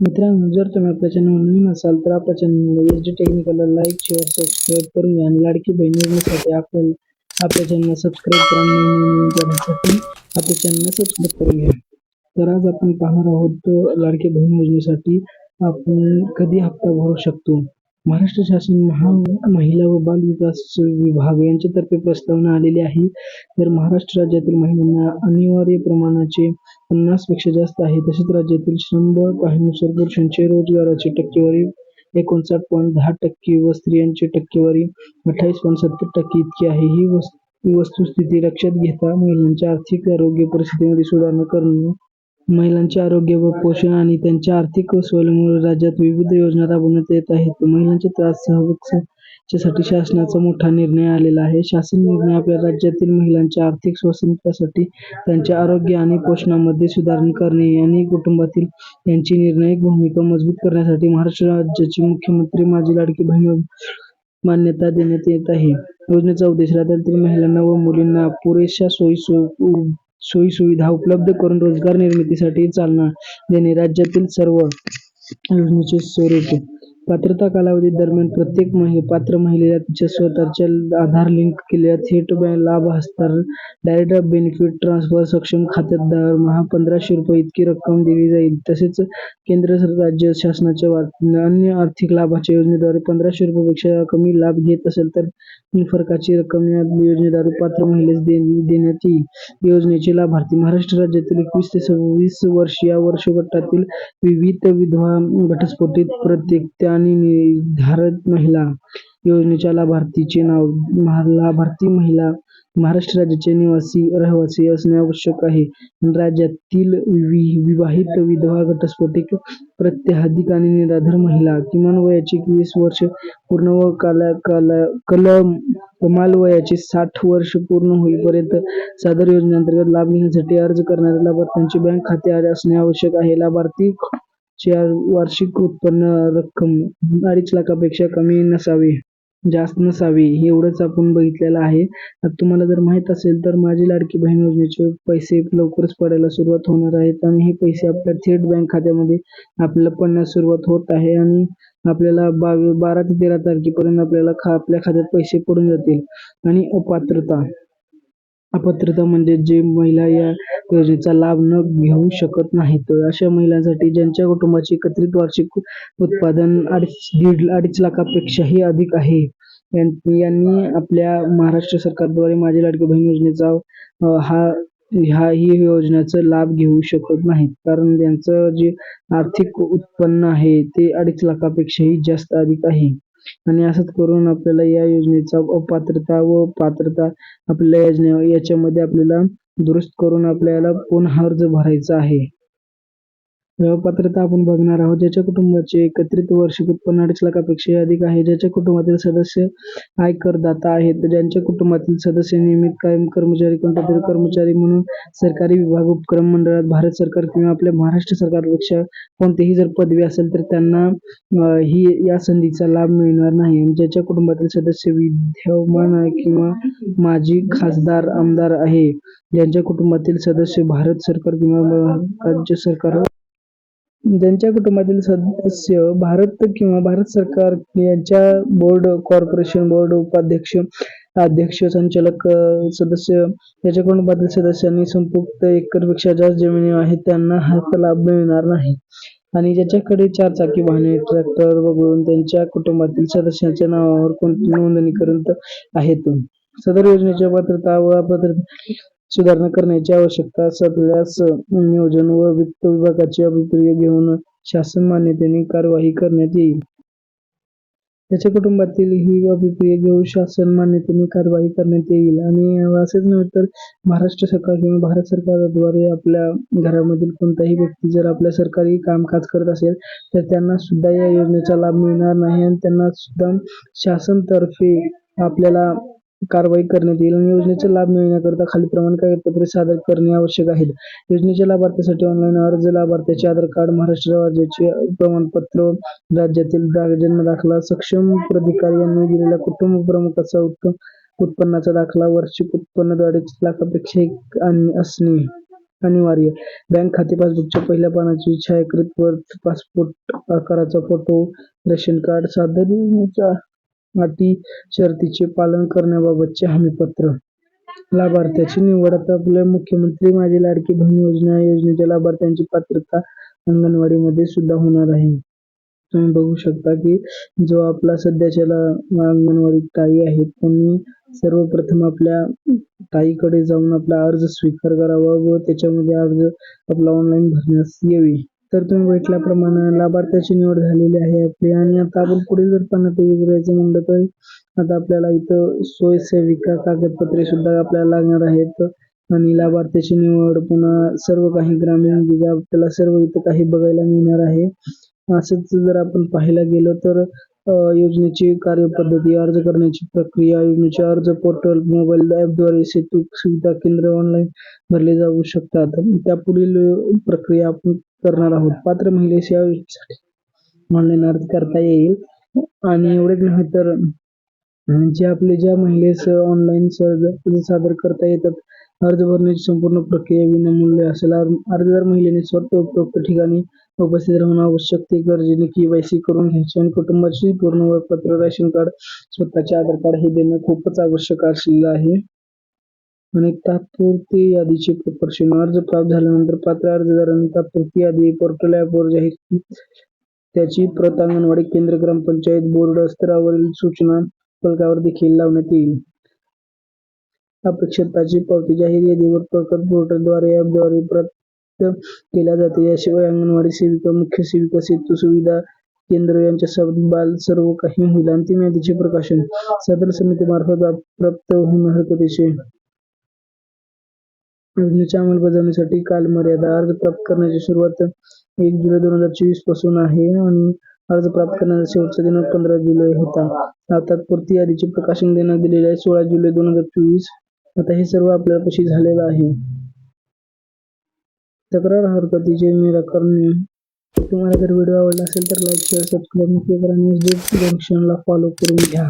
मित्रांनो जर तुम्ही आपल्या चॅनल नवीन असाल तर आपल्या चॅनल एस डी टेक्निकलला लाईक शेअर सबस्क्राईब करून घ्या. आणि लाडकी बहीण योजनेसाठी आपल्याला आपल्या चॅनलला सबस्क्राईब करून करण्यासाठी आपल्या चॅनलला सबस्क्राईब करून घ्या. तर आज आपण पाहणार आहोत तो लाडकी बहीण योजनेसाठी आपण कधी हप्ता भरू शकतो? महाराष्ट्र शासन महा महिला व बाल विकास विभाग यांच्यातर्फे प्रस्तावना आलेली आहे. तर महाराष्ट्र राज्यातील महिलांना अनिवार्य प्रमाणाचे पन्नासपेक्षा जास्त आहे. तसेच राज्यातील शंभर पाहणीनुसार पुरुषांचे रोजगाराची टक्केवारी एकोणसाठ पॉईंट दहा टक्के व स्त्रियांची टक्केवारी अठ्ठावीस पॉईंट सत्तर टक्के इतकी आहे. ही वस्तुस्थिती लक्षात घेता महिलांच्या आर्थिक आरोग्य परिस्थितीमध्ये सुधारणा करणे महिलांचे आरोग्य व पोषण आणि त्यांच्या आर्थिक स्वावलंबीमुळे राज्यात विविध योजना राबवण्यात येत आहेत. महिलांचे त्राससाठी शासनाचा मोठा निर्णय आलेला आहे. शासन निर्णय आपल्या राज्यातील महिलांच्या आर्थिक स्वातंत्र्यासाठी त्यांच्या आरोग्य आणि पोषणामध्ये सुधारणा करणे आणि कुटुंबातील यांची निर्णायक भूमिका मजबूत करण्यासाठी महाराष्ट्र राज्याचे मुख्यमंत्री माझी लाडकी बहीण मान्यता देण्यात येत आहे. योजनेचा उद्देश राज्यातील महिलांना व मुलींना पुरेशा सोयी सोयीसुविधा उपलब्ध करून रोजगार निर्मितीसाठी चालना देणे राज्यातील सर्व योजनेचे स्वरूप पात्रता कालावधी दरम्यान प्रत्येक महि पात्र महिलेला तिच्या स्वतःच्या आधार लिंक केलेल्या थेट लाभ हस्तांतरण डायरेक्ट बेनिफिट ट्रान्सफर सक्षम खात्यात दरमहा पंधराशे रुपये इतकी रक्कम दिली जाईल. तसेच केंद्र राज्य शासनाच्या अन्य आर्थिक लाभाच्या योजनेद्वारे पंधराशे रुपयापेक्षा कमी लाभ घेत असेल तर फरकाची रक्कम या योजनेद्वारे पात्र महिलेस देण्यात येईल. योजनेचे लाभार्थी महाराष्ट्र राज्यातील एकवीस ते सव्वीस वर्ष या वर्षगटातील विविध विधवा घटस्फोटित प्रत्येक आणि निर्धारित महिला योजनेच्या लाभार्थीचे नाव लाभार्थी महिला महाराष्ट्र राज्याचे निवासी रहिवासी असणे आवश्यक आहे. राज्यातील विवाहित विधवा घटस्फोटिक प्रत्याधिक आणि निराधार महिला किमान वयाची वीस वर्ष पूर्ण व काला काला कलम कमाल वयाचे साठ वर्ष पूर्ण होईपर्यंत सादर योजनेअंतर्गत लाभ घेण्यासाठी अर्ज करणाऱ्या लाभार्थ्यांचे बँक खाते असणे आवश्यक आहे. लाभार्थी वार्षिक उत्पन्न रक्कम अडीच लाखापेक्षा कमी नसावी जास्त नसावी एवढंच आपण बघितलेलं आहे. आता तुम्हाला जर माहीत असेल तर माझी लाडकी बहीण योजनेचे पैसे लवकरच पडायला सुरुवात होणार आहेत आणि हे पैसे आपल्या थेट बँक खात्यामध्ये आपल्याला पडण्यास सुरुवात होत आहे आणि आपल्याला बावी बारा ते तेरा तारखेपर्यंत आपल्याला खा आपल्या खात्यात पैसे पडून जातील. आणि अपात्रता. अपात्रता म्हणजे जे महिला या योजनेचा लाभ न घेऊ शकत नाहीत. अशा महिलांसाठी ज्यांच्या कुटुंबाचे एकत्रित वार्षिक उत्पादन अडीच दीड अडीच लाखापेक्षाही अधिक आहे. यांनी आपल्या महाराष्ट्र सरकारद्वारे माझी लाडकी बहीण योजनेचा हा ह्या ही योजनेचा लाभ घेऊ शकत नाहीत. कारण त्यांचं जे आर्थिक उत्पन्न आहे ते अडीच लाखापेक्षाही जास्त अधिक आहे. आणि असंच करून आपल्याला या योजनेचा अपात्रता व पात्रता आपल्या योजने याच्यामध्ये आपल्याला दुरुस्त करून आपल्याला पुन्हा अर्ज भरायचा आहे. पात्रता आपण बघणार आहोत. ज्याच्या कुटुंबाचे एकत्रित वार्षिक उत्पन्न अडीच लाखापेक्षा अधिक आहे. ज्याच्या कुटुंबातील सदस्य आयकरदाता आहेत ज्यांच्या कुटुंबातील सदस्य नियमित कायम कर्मचारी कोणत्या कर्मचारी म्हणून सरकारी विभाग उपक्रम मंडळात भारत सरकार किंवा आपल्या महाराष्ट्र सरकारपेक्षा कोणतीही जर पदवी असेल तर त्यांना ही या संधीचा लाभ मिळणार नाही. ज्याच्या कुटुंबातील सदस्य विद्यमान आहे किंवा माजी खासदार आमदार आहे ज्यांच्या कुटुंबातील सदस्य भारत सरकार किंवा राज्य सरकार ज्यांच्या कुटुंबातील सदस्य भारत किंवा भारत सरकार यांच्या बोर्ड कॉर्पोरेशन बोर्ड उपाध्यक्ष अध्यक्ष संचालक सदस्य याच्या कुटुंबातील सदस्यांनी संपुक्त एकरपेक्षा जास्त जमिनी आहेत त्यांना हा लाभ मिळणार नाही. आणि ज्याच्याकडे चार चाकी वाहने ट्रॅक्टर वगळून त्यांच्या कुटुंबातील सदस्यांच्या नावावर कोणती नोंदणी करत आहेत? सदर योजनेच्या पात्रता व पात्रता सुधारणा करण्याची आवश्यकता असल्यास नियोजन व वित्त विभागाचे अभिप्राय घेऊन शासन मान्यतेने कार्यवाही करण्यात येईल. त्याच्या कुटुंबातील ही अभिप्राय घेऊन शासन मान्यतेने कार्यवाही करण्यात येईल. आणि असेच नव्हे तर महाराष्ट्र सरकार किंवा भारत सरकारद्वारे आपल्या घरामधील कोणताही व्यक्ती जर आपल्या सरकारी कामकाज करत असेल तर त्यांना सुद्धा या योजनेचा लाभ मिळणार नाही. आणि त्यांना सुद्धा शासनतर्फे आपल्याला कारवाई करण्यात येईल आणि योजनेचा लाभ मिळण्याकरिता खालीलप्रमाणे कागदपत्रे सादर करणे आवश्यक आहेत. योजनेच्या लाभार्थ्यासाठी ऑनलाईन अर्ज लाभार्थ्याचे आधार कार्ड महाराष्ट्र राज्याचे प्रमाणपत्र राज्यातील जन्म दाखला सक्षम प्राधिकारी यांनी दिलेला कुटुंब प्रमुखाचा उत्तम उत्पन्नाचा दाखला वार्षिक उत्पन्न अडीच लाखापेक्षा असणे अनिवार्य. बँक खाते पासबुकच्या पहिल्या पानाची छायाकृत वर्थ पासपोर्ट आकाराचा फोटो रेशन कार्ड सादर अटी शर्तीचे पालन करण्याबाबतचे हमीपत्र लाभार्थ्याची निवड. आता आपल्या मुख्यमंत्री माझी लाडकी बहीण योजना योजनेच्या लाभार्थ्यांची पात्रता अंगणवाडीमध्ये सुद्धा होणार आहे. तुम्ही बघू शकता की जो आपला सध्याच्या अंगणवाडी ताई आहेत त्यांनी सर्वप्रथम आपल्या ताईकडे जाऊन आपला अर्ज स्वीकार करावा व त्याच्यामध्ये अर्ज आपला ऑनलाईन भरण्यास यावी. तर तुम्ही भेटल्याप्रमाणे लाभार्थ्याची निवड झालेली आहे आपली. आणि आता आपण पुढे जर पाहण्यात करायचं म्हणलं तर आता आपल्याला इथं सोयसेविका कागदपत्रे सुद्धा आपल्याला लागणार आहेत. आणि लाभार्थ्याची निवड पुन्हा सर्व काही ग्रामीण आपल्याला सर्व इथं काही बघायला मिळणार आहे. असंच जर आपण पाहायला गेलो तर योजनेची कार्यपद्धती अर्ज करण्याची प्रक्रिया योजनेचे अर्ज पोर्टल मोबाईल ॲपद्वारे सेतू सुविधा केंद्र ऑनलाईन भरले जाऊ शकतात. त्या पुढील प्रक्रिया आपण करणार आहोत. पात्र महिलेस या योजनेसाठी ऑनलाईन अर्ज करता येईल. आणि एवढेच नव्हे तर जे आपले ज्या महिलेस ऑनलाईन सहज सादर करता येतात अर्ज भरण्याची संपूर्ण प्रक्रिया विनामूल्य असेल. अर्ज- अर्जदार महिलेने स्वतः उपयुक्त ठिकाणी उपस्थित राहणं आवश्यक. ते गरजेने केवायसी करून घ्यायचे आणि कुटुंबाची पूर्ण ओळखपत्र राशन कार्ड स्वतःचे आधार कार्ड हे देणं खूपच आवश्यक असलेलं आहे. आणि तात्पुरती यादीचे प्रदर्शन अर्ज प्राप्त झाल्यानंतर पात्र अर्जदारांनी तात्पुरती यादी पोर्टल ॲपवर जाहीर त्याची प्रत अंगणवाडी केंद्र ग्रामपंचायत बोर्ड स्तरावरील सूचना फलकावर देखील लावण्यात येईल. अपेक्षिताची पावती जाहीर यादीवर प्रकट पोर्टलद्वारे ॲपद्वारे प्रत केल्या जाते. याशिवाय अंगणवाडी सेविका मुख्य सेविका सेतू सुविधा केंद्र यांच्या संबाल सर्व काही होईल यादीचे प्रकाशन सदर समितीमार्फत प्राप्त होणार हरकतीचे. योजनेच्या अंमलबजावणीसाठी कालमर्यादा अर्ज प्राप्त करण्याची सुरुवात एक जुलै दोन हजार चोवीसपासून आहे आणि अर्ज प्राप्त करण्याचा शेवटचा दिनांक पंधरा जुलै होता. तात्पुरती यादीचे प्रकाशन देण्यात दिलेले आहे सोळा जुलै दोन हजार चोवीस. आता हे सर्व आपल्यापाशी झालेलं आहे? तक्रार हरकतीचे निराकरण तुम्हाला जर व्हिडिओ आवडला असेल तर लाईक शेअर सबस्क्राईब नक्की करा. न्यूज जंक्शनला फॉलो करून घ्या.